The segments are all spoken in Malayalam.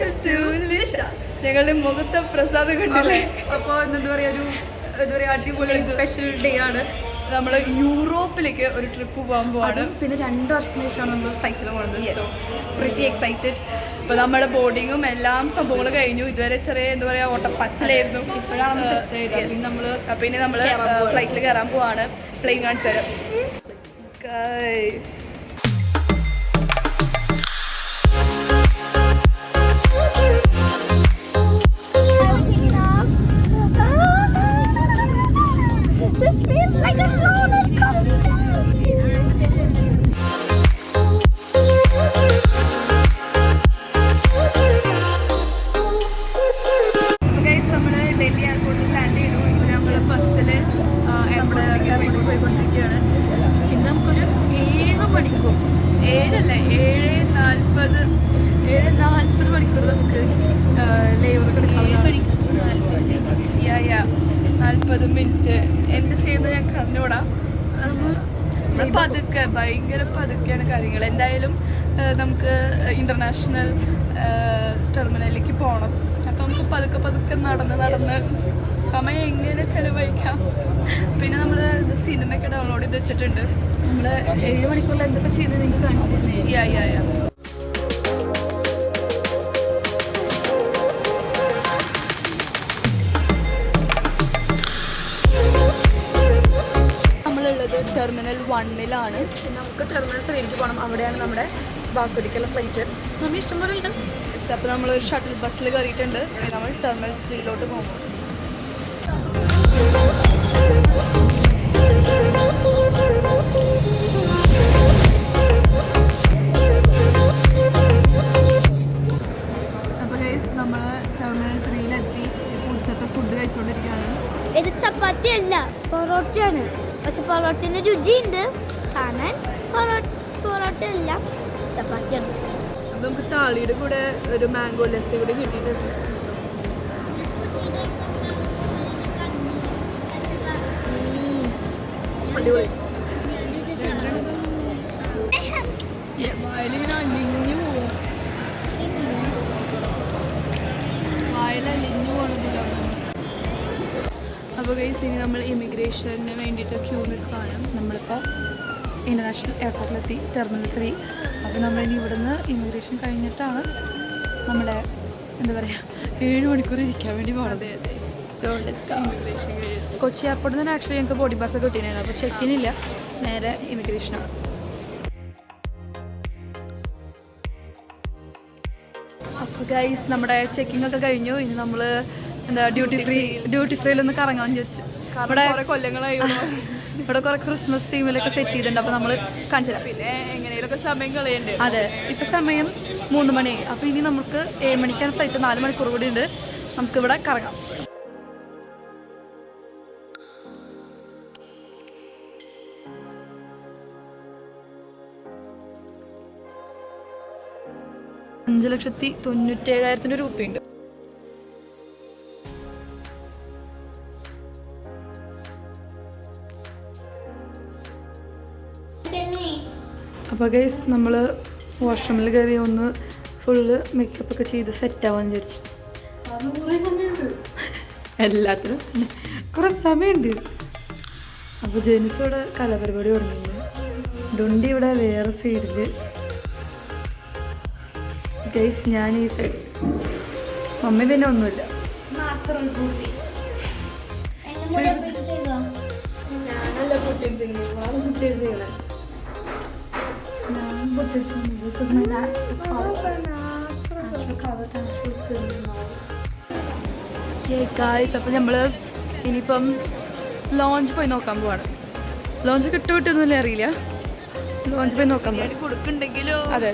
വെൽക്കം ടു ഞങ്ങളുടെ മുഖത്തെ പ്രസാദം കണ്ടില്ലേ? അപ്പോൾ എന്താ പറയാ ഒരു എന്താ പറയാ അടിപൊളി സ്പെഷ്യൽ ഡേ ആണ്. നമ്മൾ യൂറോപ്പിലേക്ക് ഒരു ട്രിപ്പ് പോകാൻ പോവാണ്. പിന്നെ രണ്ട് വർഷത്തിന് ശേഷമാണ് നമ്മൾ ഫ്ലൈറ്റിൽ പോകുന്നത് പ്രിറ്റി എക്സൈറ്റഡ് ഇപ്പൊ നമ്മുടെ ബോർഡിങ്ങും എല്ലാം സംഭവങ്ങൾ കഴിഞ്ഞു. ഇതുവരെ ചെറിയ എന്താ പറയാ ഓട്ടപ്പച്ചലായിരുന്നു. ഇപ്പോഴാണ് നമ്മൾ അപ്പൊ ഇനി നമ്മൾ ഫ്ലൈറ്റിൽ കയറാൻ പോവാണ്. പ്ലെയിൻ കാണിച്ചു This feels like a roller coaster. Delhi എയർപോർട്ടിൽ ലാൻഡ് ചെയ്തു ഞങ്ങൾ ബസ്സിൽ നമ്മുടെ എയർപോർട്ടിൽ പോയിക്കൊണ്ടിരിക്കുകയാണ്. ഇനി നമുക്കൊരു ഏഴ് മണിക്കൂർ. ഏഴല്ല? ഏഴ് നാൽപ്പത്. ഏഴ് നാൽപ്പത് മണിക്കൂർ നമുക്ക് ലേവർ എടുക്കാവുന്നതാണ്. നാൽപ്പത് മിനിറ്റ്. എന്ത് ചെയ്യുന്നത് ഞാൻ കണ്ടുകൂടാ നമ്മൾ പതുക്കെ ഭയങ്കര പതുക്കെയാണ് കാര്യങ്ങൾ എന്തായാലും നമുക്ക് ഇന്റർനാഷണൽ ടെർമിനലിലേക്ക് പോകണം അപ്പം നമുക്ക് പതുക്കെ പതുക്കെ നടന്ന് നടന്ന് സമയം എങ്ങനെ ചെലവഴിക്കാം? പിന്നെ നമ്മൾ സിനിമയൊക്കെ ഡൗൺലോഡ് ചെയ്ത് വെച്ചിട്ടുണ്ട്. നമ്മൾ ഏഴ് മണിക്കൂറിൽ എന്തൊക്കെ ചെയ്യുന്നത് നിങ്ങൾക്ക് കാണിച്ചു തരുന്നേ? ടെർമിനൽ വണ്ണിലാണ്. നമുക്ക് ടെർമിനൽ ത്രീയിലേക്ക് പോകണം അവിടെയാണ് നമ്മുടെ ബാക്കുരിക്കൽ ഫ്ലൈറ്റ്. സമയം ഇഷ്ടംപോലെ ഉണ്ട്. അപ്പോൾ നമ്മൾ ഒരു ഷട്ടിൽ ബസ്സിൽ കയറിയിട്ടുണ്ട്. ഇനി നമ്മൾ ടെർമിനൽ ത്രീയിലോട്ട് പോകും. ഇത് ചപ്പാത്തി അല്ല പൊറോട്ടയാണ്. പക്ഷെ പൊറോട്ടന് രുചിയുണ്ട്. കാണാൻ പൊറോട്ട പൊറോട്ട അല്ല ചപ്പാത്തിയാണ് നമുക്ക് താളിയുടെ കൂടെ ഒരു മാംഗോ ലസ്സി കൂടി കിട്ടിയിട്ടുണ്ട്. അടിപൊളി. അപ്പോൾ ഗൈസ് ഇനി നമ്മൾ ഇമിഗ്രേഷന് വേണ്ടിയിട്ട് ക്യൂ നിൽക്കുകയാണ്. നമ്മളിപ്പോൾ ഇന്റർനാഷണൽ എയർപോർട്ടിലെത്തി ടെർമിനൽ ത്രീ അപ്പോൾ നമ്മളിനി ഇവിടുന്ന് ഇമിഗ്രേഷൻ കഴിഞ്ഞിട്ടാണ് നമ്മുടെ എന്താ പറയുക ഏഴ് മണിക്കൂർ ഇരിക്കാൻ വേണ്ടി പോണത്. സോ ഇമിഗ്രേഷൻ കൊച്ചി എയർപോർട്ടിൽ നിന്ന് ആക്ച്വലി ഞങ്ങൾക്ക് ബോഡി ബസ് കിട്ടിയിരുന്നു അപ്പോൾ ചെക്കിനില്ല നേരെ ഇമിഗ്രേഷനാണ് അപ്പോൾ ഗൈസ് നമ്മുടെ ചെക്കിങ്ങൊക്കെ ഒക്കെ കഴിഞ്ഞു. ഇനി നമ്മൾ എന്താ ഡ്യൂട്ടി ഫ്രീ ഡ്യൂട്ടി ഫ്രീയിൽ ഒന്ന് കറങ്ങാൻ ചോദിച്ചു ഇവിടെ കൊല്ലങ്ങളായി. ഇവിടെ കുറെ ക്രിസ്മസ് തീമിലൊക്കെ സെറ്റ് ചെയ്തിട്ടുണ്ട്. അപ്പൊ നമ്മൾ കാണിച്ചു തരാം പിന്നെ എങ്ങനെയൊക്കെ സമയം കളയണ്ടേ? അതെ. ഇപ്പൊ സമയം മൂന്ന് മണി അപ്പൊ ഇനി നമുക്ക് ഏഴ് മണിക്കാണ് ഫ്ലൈറ്റ് നാല് മണിക്കൂർ കൂടി ഉണ്ട്. നമുക്ക് ഇവിടെ കറങ്ങാം. അഞ്ച് ലക്ഷത്തി തൊണ്ണൂറ്റേഴായിരത്തിന്റെ രൂപയുണ്ട് അപ്പോൾ ഗൈസ് നമ്മൾ വാഷ്റൂമിൽ കയറി ഒന്ന് ഫുള്ള് മേക്കപ്പ് ഒക്കെ ചെയ്ത് സെറ്റ് ആവാൻ വിചാരിച്ചു. എല്ലാത്തിനും. കുറേ സമയമുണ്ട്. അപ്പോൾ ജെനിസ് ഇവിടെ കലാപരിപാടി തുടങ്ങിയില്ല ഡുണ്ടി ഇവിടെ വേറെ സൈഡിൽ ഗൈസ് ഞാൻ ഈ സൈഡിൽ മമ്മി പിന്നെ ഒന്നുമില്ല. ഞാനല്ല കുട്ടി പൊട്ടിയെടുത്തിങ്ങനെ പൊട്ടിയെടുത്തു This is my natural color. Natural color, natural guys അപ്പം നമ്മൾ ഇനിയിപ്പം ലോഞ്ച് പോയി നോക്കാൻ പോവാണ്. ലോഞ്ച് കിട്ടും കിട്ടുമെന്നില്ല അറിയില്ല. ലോഞ്ച് പോയി നോക്കാൻ കൊടുക്കുന്നുണ്ടെങ്കിലോ? അതെ.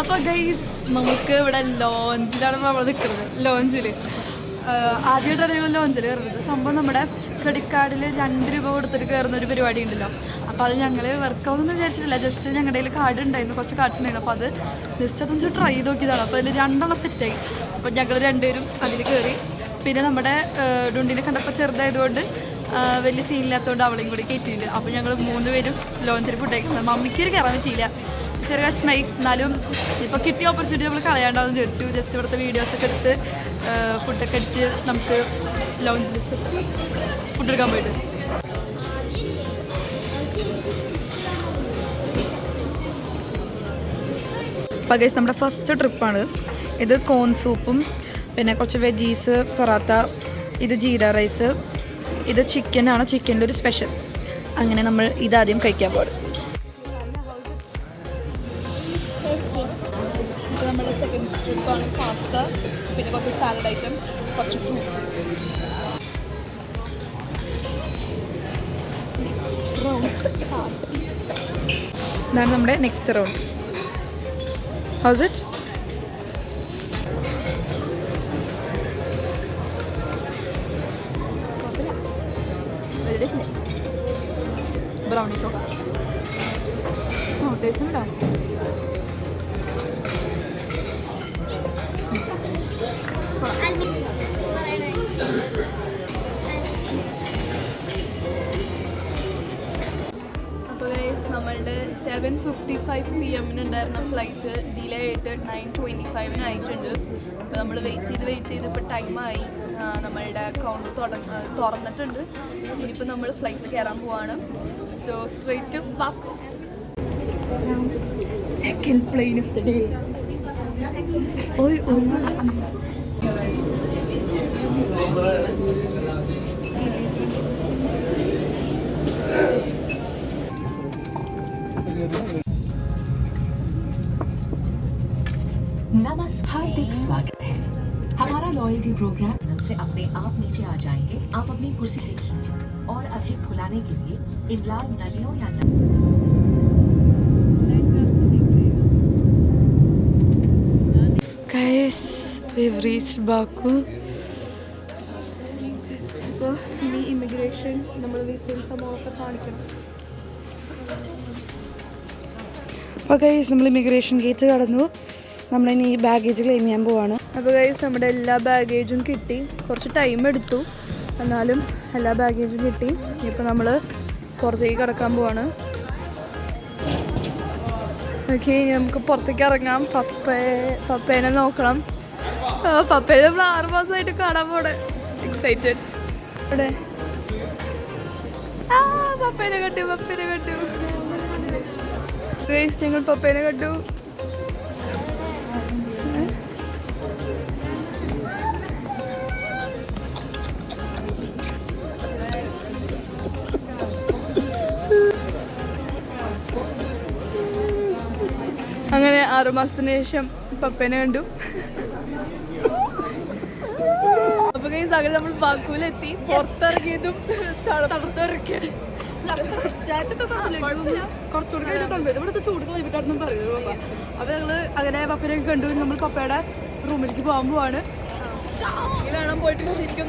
അപ്പൊ ഗൈസ് നമുക്ക് ഇവിടെ ലോഞ്ചിലാണ് നമ്മൾ നിൽക്കുന്നത് ലോഞ്ചിൽ ആദ്യമായിട്ടാണ് ലോഞ്ചിൽ കയറുന്നത്. സംഭവം നമ്മുടെ ക്രെഡിറ്റ് കാർഡിൽ രണ്ട് രൂപ കൊടുത്തിട്ട് കയറുന്ന ഒരു പരിപാടി ഉണ്ടല്ലോ. അപ്പോൾ അത് ഞങ്ങൾ വർക്കാവുമെന്ന് വിചാരിച്ചിട്ടില്ല. ജസ്റ്റ് ഞങ്ങളുടെ കയ്യിൽ കാർഡ് ഉണ്ടായിരുന്നു കുറച്ച് കാർഡ്സ് ഉണ്ടായിരുന്നു. അപ്പോൾ അത് ജസ്റ്റ് അതൊന്ന് ട്രൈ ചെയ്ത് നോക്കിയതാണ്. അപ്പോൾ അതിൽ രണ്ടെണ്ണം സെറ്റായി അപ്പോൾ ഞങ്ങൾ രണ്ടുപേരും അതിൽ കയറി പിന്നെ നമ്മുടെ ഡുണ്ടിനെ കണ്ടപ്പോൾ ചെറുതായതുകൊണ്ട് വലിയ സീനില്ലാത്തതുകൊണ്ട് അവളെയും കൂടി കയറ്റിയില്ല അപ്പോൾ ഞങ്ങൾ മൂന്ന് പേരും ലോഞ്ചിൽ ഫുഡ് കഴിക്കുന്നത് മമ്മിക്ക് കയറാൻ പറ്റിയില്ല. ചെറിയ കഷ്മായി എന്നാലും ഇപ്പോൾ കിട്ടിയ ഓപ്പർച്യൂണിറ്റി നമ്മൾ കളയാണ്ടാന്ന് വിചാരിച്ചു. ജസ്റ്റ് ഇവിടുത്തെ വീഡിയോസൊക്കെ എടുത്ത് ഫുഡൊക്കെ അടിച്ച് നമുക്ക് ലോഞ്ചിൽ ഫുഡ് എടുക്കാൻ പോയിട്ട്. പകേസ് നമ്മുടെ ഫസ്റ്റ് ട്രിപ്പാണ് ഇത് കോൺ സൂപ്പും പിന്നെ കുറച്ച് വെജീസ് പൊറാത്ത ഇത് ജീര റൈസ് ഇത് ചിക്കനാണ് ചിക്കന്റെ ഒരു സ്പെഷ്യൽ അങ്ങനെ നമ്മൾ ഇതാദ്യം കഴിക്കാൻ പാടും ഇതാണ് നമ്മുടെ നെക്സ്റ്റ് റൗണ്ട് ഹൗസ് ഇറ്റ് ബ്രൗണീസോ ടേസ്റ്റ് ഉണ്ടോ അപ്പോൾ സെവൻ ഫിഫ്റ്റി ഫൈവ് പി എമ്മിന് ഉണ്ടായിരുന്ന ഫ്ലൈറ്റ് ഡിലേ ആയിട്ട് നയൻ ട്വന്റി ഫൈവിന് ആയിട്ടുണ്ട്. അപ്പോൾ നമ്മൾ വെയിറ്റ് ചെയ്ത് വെയിറ്റ് ചെയ്ത് ഇപ്പോൾ ടൈമായി നമ്മളുടെ അക്കൗണ്ട് തുറന്നിട്ടുണ്ട്. ഇനിയിപ്പോൾ നമ്മൾ ഫ്ലൈറ്റിൽ കയറാൻ പോവാണ്. So straight pack second plane of the day ഓയ് नमस्कार हार्दिक स्वागत है हमारा लॉयल्टी प्रोग्राम से अपने आप नीचे आ जाएंगे आप अपनी कुर्सी से खींचे और अधिक खुलाने के लिए इन लाल नलियों या न... ഗൈസ് we've reached ബാക്കു അപ്പോൾ ഇനി ഇമിഗ്രേഷൻ നമ്മൾ വിസയും സംഭവമൊക്കെ കാണിക്കണം അപ്പോൾ ഗൈസ് നമ്മൾ ഇമിഗ്രേഷൻ ഗേറ്റ് കടന്നു. നമ്മളിനി ഈ ബാഗേജ് ക്ലെയിം ചെയ്യാൻ പോവാണ്. അപ്പോൾ ഗൈസ് നമ്മുടെ എല്ലാ ബാഗേജും കിട്ടി. കുറച്ച് ടൈം എടുത്തു. എന്നാലും എല്ലാ ബാഗേജും കിട്ടി. ഇപ്പോൾ നമ്മൾ പുറത്തേക്ക് കിടക്കാൻ പോവാണ്. ഓക്കെ നമുക്ക് പുറത്തേക്ക് ഇറങ്ങാം. പപ്പയെ പപ്പേനെ നോക്കണം. പപ്പേനെ നമ്മൾ ആറ് മാസമായിട്ട് കാണാൻ പോണേ. എക്സൈറ്റഡ് ഇവിടെ ആ പപ്പേനെ കണ്ടു പപ്പേനെ കണ്ടു. ഗൈസ് ഞങ്ങൾ പപ്പേനെ കണ്ടു. അങ്ങനെ ആറുമാസത്തിന് ശേഷം പപ്പേനെ കണ്ടു. അപ്പൊ കൈസ് അങ്ങനെ നമ്മൾ ബാക്കൂലെത്തി പുറത്തിറങ്ങിയതും തണുത്തിറക്കിയാണ് കുറച്ചുകൂടി കഴിഞ്ഞിട്ടുണ്ട് ഇവിടുത്തെ ചൂട് ക്ലൈമറ്റാണെന്നും പറയുന്നത് പപ്പ അപ്പോൾ ഞങ്ങൾ അങ്ങനെ പപ്പനെയൊക്കെ കണ്ടു നമ്മൾ പപ്പയുടെ റൂമിലേക്ക് പോകാൻ പോവാണ് പോയിട്ട് ശരിക്കും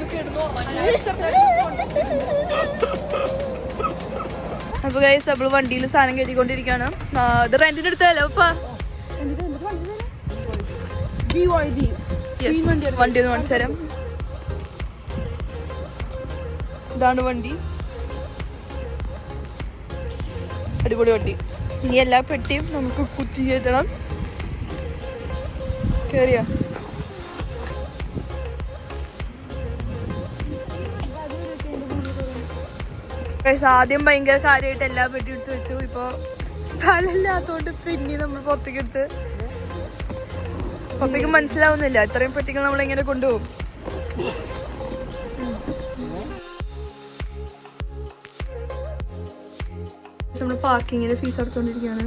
അപ്പൊ ഗൈസ് നമ്മൾ വണ്ടിയിൽ സാധനം കയറ്റിക്കൊണ്ടിരിക്കുകയാണ് ആ, ഇത് റെന്റിന് എടുത്തല്ലേ ജി വണ്ടി ഒന്ന് മനസ്സരം ഇതാണ് വണ്ടി. അടിപൊളി വണ്ടി. ഇനി എല്ലാ പെട്ടിയും നമുക്ക് കുത്തി കയറ്റണം. കേറിയ? ആദ്യം ഭയങ്കര കാര്യമായിട്ട് എല്ലാ പെട്ടി എടുത്ത് വെച്ചു. ഇപ്പൊ സ്ഥലമില്ലാത്തോണ്ട് പിന്നെ നമ്മൾ പുറത്തേക്ക് പപ്പയ്ക്ക് മനസ്സിലാവുന്നില്ല. ഇത്രയും പെട്ടികൾ നമ്മൾ എങ്ങനെ കൊണ്ടുപോകും? നമ്മൾ പാർക്കിങ്ങിന് ഫീസ് അടച്ചുകൊണ്ടിരിക്കുകയാണ്?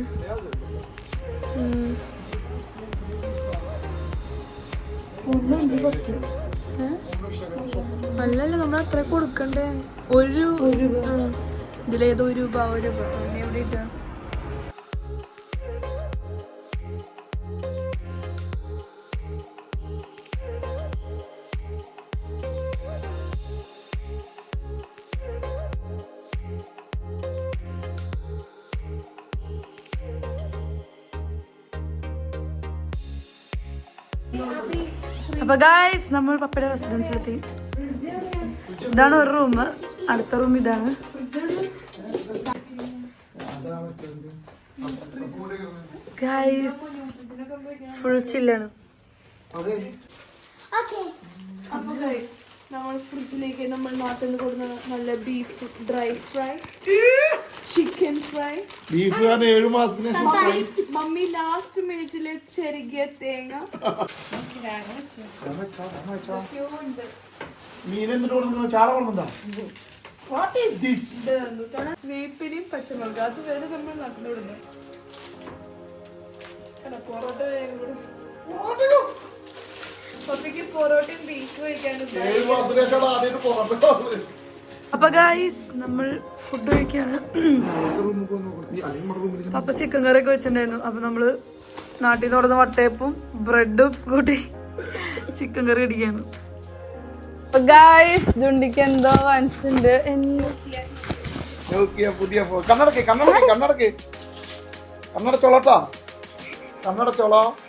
അല്ലല്ല നമ്മൾ അത്ര കൊടുക്കണ്ടേ? ഒരു ഇതിലേതോ ഒരു രൂപ ഒരു രൂപ. എവിടെ ഇട്ടാ അപ്പൊ ഗായ്സ് നമ്മൾ പപ്പയുടെ റെസിഡൻസിലെത്തി ഇതാണ് ഒരു റൂം അടുത്ത റൂം ഇതാണ്. ഗായ്സ് ഫുൾ ചില്ലാണ് Okay. അപ്പൊ ഗൈസ് നമ്മൾ ഫ്രിഡ്ജിലേക്ക് നമ്മൾ നാട്ടിൽ നിന്ന് കൊടുക്കുന്ന നല്ല beef dry fry chicken fry beef ഏഴു മാസത്തിന് മമ്മി ലാസ്റ്റ് മിനിറ്റിൽ ചെറുകിയ തേങ്ങ. മീൻ എന്തിനു കൊടുക്കുന്നു ചാറ വാട്ട് ഈസ് ദിസ് വേപ്പിനെയും പച്ചമുളക്. അത് വേറെ നമ്മൾ നട്ടിടുന്നു പൊറോട്ട കൂടെ. പപ്പിക്ക് പൊറോട്ടയും ബീഫ് കഴിക്കാനും അപ്പൊ ഗായ്സ് നമ്മൾ ഫുഡ് കഴിക്കാണ്. പപ്പ ചിക്കൻ കറി ഒക്കെ വെച്ചിട്ടുണ്ടായിരുന്നു. അപ്പൊ നമ്മൾ നാട്ടിൽ നിന്ന് കൊടുന്ന വട്ടയപ്പും ബ്രെഡും കൂട്ടി ചിക്കൻ കറി അടിക്കാണ് ഗായ്സ് ദുണ്ടിക്ക് എന്തോ നോക്കിയ പുതിയ കണ്ണടക്ക് കണ്ണടക്ക് കണ്ണടക്ക്. കണ്ണട ചോളട്ടാ കണ്ണടച്ചോളാം. ഓ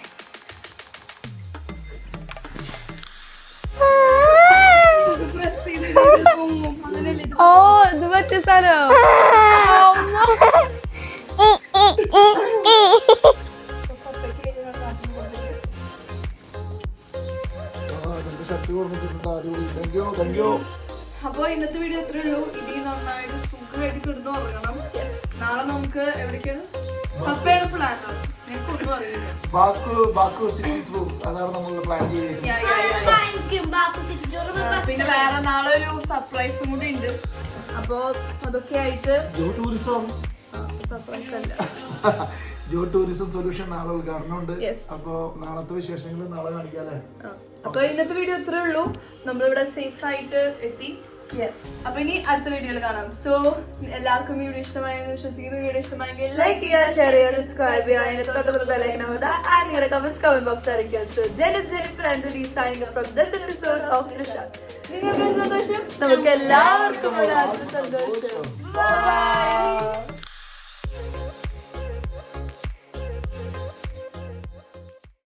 യു അപ്പൊ ഇന്നത്തെ വീഡിയോ ഇത്രേ ഉള്ളൂ. ഇനി നന്നായിട്ട് സുഖമായിട്ട് കിടന്നു ഉറങ്ങണം. യെസ് നാളെ നമുക്ക് എവിടേക്കാണ്? പപ്പയുടെ പ്ലാൻ പിന്നെ വേറെ നാളെ ഒരു സർപ്രൈസും കൂടി ഉണ്ട്. അപ്പൊ അതൊക്കെ ആയിട്ട് Jo tourism. Jo tourism solution നാളെ ഉദ്ഘാടനമുണ്ട്. ഉണ്ട് അപ്പൊ നാളത്തെ വിശേഷങ്ങൾ നാളെ കാണിക്കാല്ലേ? അപ്പൊ ഇന്നത്തെ വീഡിയോ ഇത്രേ ഉള്ളൂ. നമ്മളിവിടെ സേഫ് ആയിട്ട് എത്തി. യെസ് അപ്പൊ ഇനി അടുത്ത വീഡിയോയിൽ കാണാം. സോ എല്ലാവർക്കും വീഡിയോ ഇഷ്ടമായെന്ന് വിശ്വസിക്കുന്നു. വീഡിയോ ഇഷ്ടമായെങ്കിൽ ലൈക്ക് ചെയ്യുക ഷെയർ ചെയ്യുക സബ്സ്ക്രൈബ് ചെയ്യുക. അതിന്റെ തൊട്ടടുത്ത് ബെലൈക്കണം ആൻഡ് നിങ്ങളുടെ കമന്റ്സ് കമന്റ് ബോക്സ് അറിയിക്കുക. So Jenis Jennifer and signing from this episode of നിങ്ങൾക്ക് സന്തോഷം. നമുക്ക് എല്ലാവർക്കും ഒരാൾക്ക് സന്തോഷം.